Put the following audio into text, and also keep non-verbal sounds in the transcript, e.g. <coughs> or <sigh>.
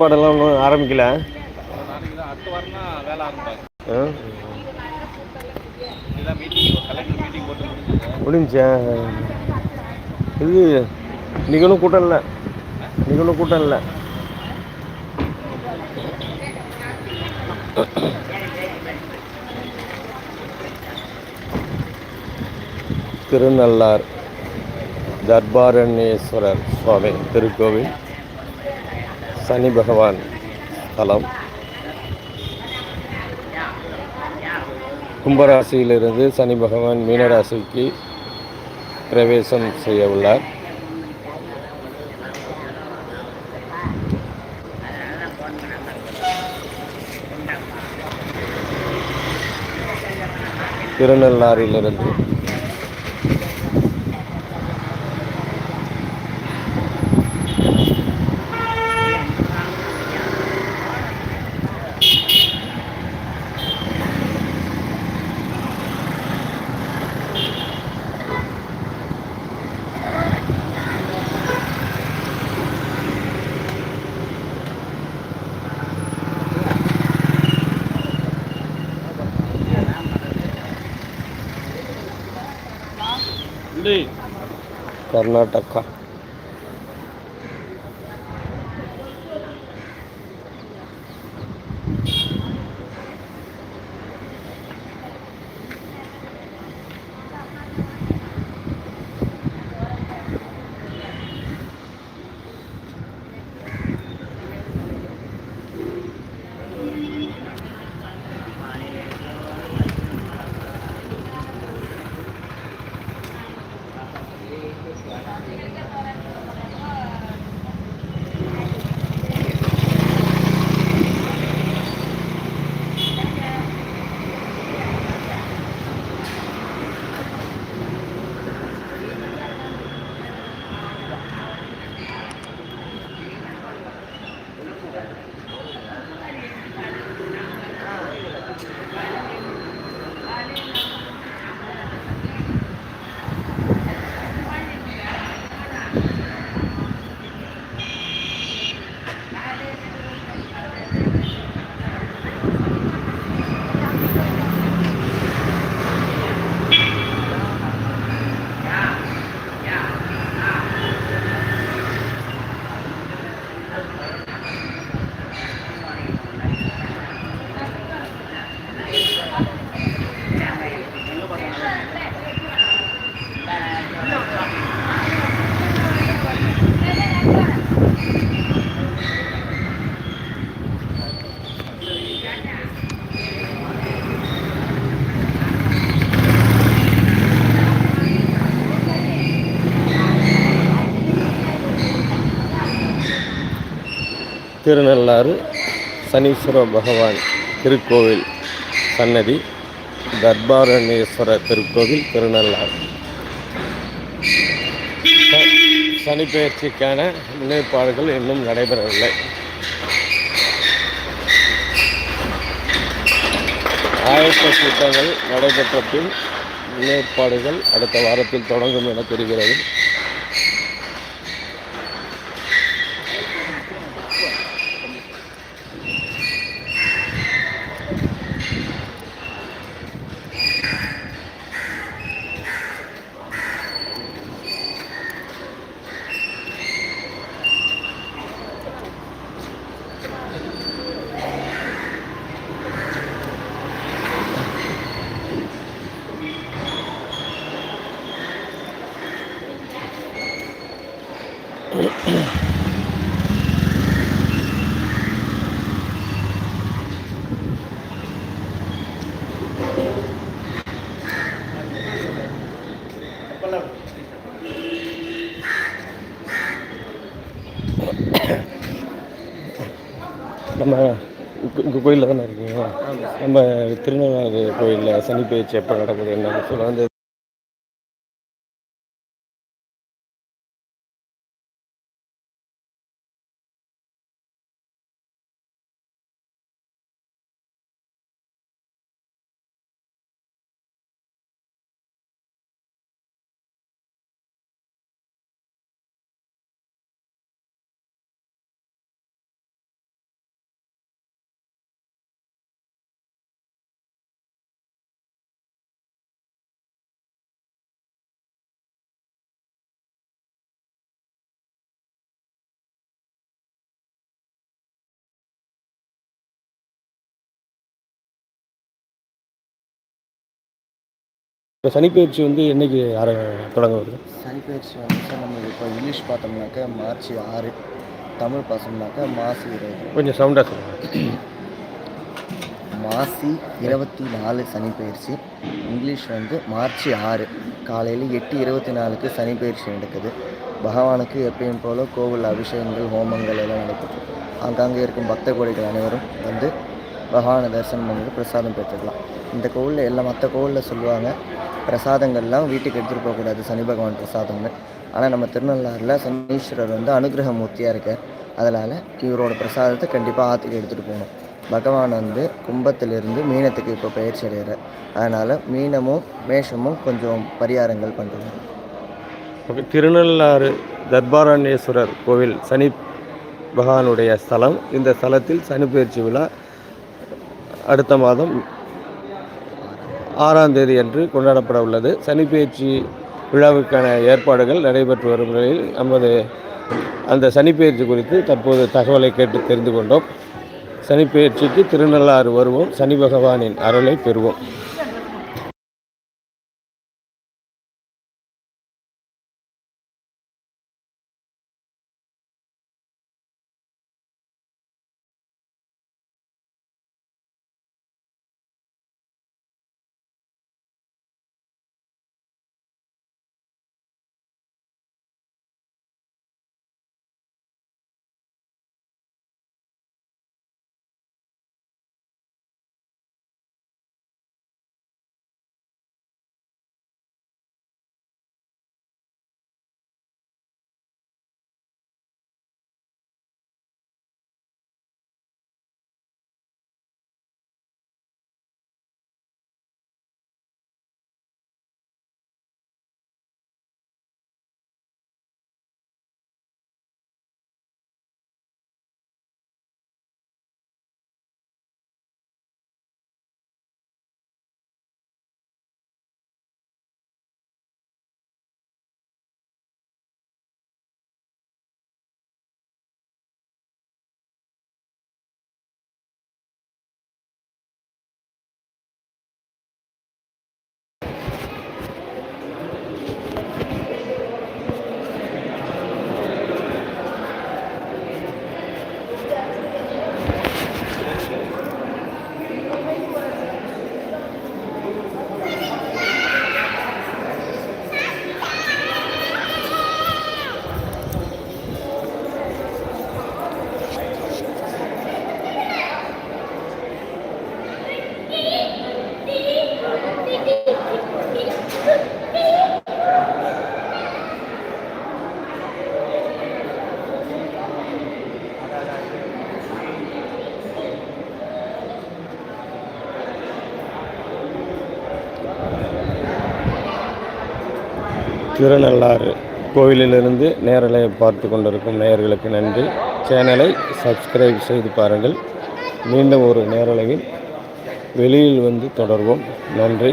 ஏற்பாடெல்லாம் ஒன்றும் ஆரம்பிக்கல. முடிஞ்சா இது இன்னைக்கு ஒன்றும் கூட்டம் இல்லை. இன்னைக்கு ஒன்றும் கூட்டம் இல்லை. திருநள்ளார் தர்பாரண்யேஸ்வரர் சுவாமி திருக்கோவில். சனி பகவான் ஸ்தலம் கும்பராசியிலிருந்து சனி பகவான் மீனராசிக்கு பிரவேசம் செய்ய உள்ளார். திருநள்ளாறிலிருந்து कर्नाटका திருநள்ளாறு சனீஸ்வர பகவான் திருக்கோவில் சன்னதி தர்பாரணேஸ்வர திருக்கோவில் திருநள்ளாறு. ச- சனிப்பெயர்ச்சிக்கான முன்னேற்பாடுகள் இன்னும் நடைபெறவில்லை. ஆயத்த கூட்டங்கள் நடைபெற்ற பின் முன்னேற்பாடுகள் அடுத்த வாரத்தில் தொடங்கும் என தெரிகிறது. <coughs> நம்ம இங்கே கோயிலில் தானே இருக்கீங்க? நம்ம திருநெல்வேலி கோயிலில் சனி பயிற்சி எப்போ நடக்குது என்ன சொல்ல வந்து இப்போ சனிப்பயிற்சி வந்து என்னைக்கு ஆர தொடங்க வருது? சனிப்பயிற்சி வந்து சார் நம்ம இப்போ இங்கிலீஷ் பார்த்தோம்னாக்கா மார்ச் ஆறு தமிழ் பார்த்தோம்னாக்கா மாசி இருபது. கொஞ்சம் சவுண்டாக சொல்லுங்கள் மாசி இருபத்தி நாலு சனிப்பயிற்சி இங்கிலீஷ் வந்து மார்ச் ஆறு காலையில் எட்டு இருபத்தி நாலுக்கு சனிப்பயிற்சி நடக்குது. பகவானுக்கு எப்பயும் போல் கோவில் அபிஷேகங்கள் ஹோமங்கள் எல்லாம் நடைபெற்று ஆங்காங்கே இருக்கும் பக்த கோடிகள் அனைவரும் வந்து பகவானை தரிசனம் பண்ணிட்டு பிரசாதம் பெற்றுக்கலாம். இந்த கோவிலில் எல்லா மற்ற கோவிலில் சொல்லுவாங்க பிரசாதங்கள்லாம் வீட்டுக்கு எடுத்துகிட்டு போகக்கூடாது. சனி பகவான் பிரசாதம்னு. ஆனால் நம்ம திருநள்ளாறில் சனீஸ்வரர் வந்து அனுகிரக மூர்த்தியாக இருக்கார். அதனால் இவரோட பிரசாதத்தை கண்டிப்பாக ஆற்றுக்கு எடுத்துகிட்டு போகணும். பகவான் வந்து கும்பத்திலிருந்து மீனத்துக்கு இப்போ பயிற்சி அடைகிறார் அதனால் மீனமும் மேஷமும் கொஞ்சம் பரிகாரங்கள் பண்ணுறாங்க ஓகே திருநள்ளாறு தர்பாரண்யேஸ்வரர் கோவில் சனி பகவானுடைய ஸ்தலம். இந்த ஸ்தலத்தில் சனி பயிற்சி விழா அடுத்த மாதம் ஆறாம் தேதி அன்று கொண்டாடப்பட உள்ளது. சனிப்பெயர்ச்சி விழாவுக்கான ஏற்பாடுகள் நடைபெற்று வரும் நிலையில் நமது அந்த சனிப்பெயர்ச்சி குறித்து தற்போது தகவலை கேட்டு தெரிந்து கொண்டோம். சனிப்பெயர்ச்சிக்கு திருநள்ளாறு வருவோம். சனி பகவானின் அருளை பெறுவோம். திருநள்ளாறு கோவிலிலிருந்து நேரலை பார்த்து கொண்டிருக்கும் நேயர்களுக்கு நன்றி. சேனலை சப்ஸ்கிரைப் செய்து பாருங்கள். மீண்டும் ஒரு நேரலையில் வெளியில் வந்து தொடர்வோம். நன்றி.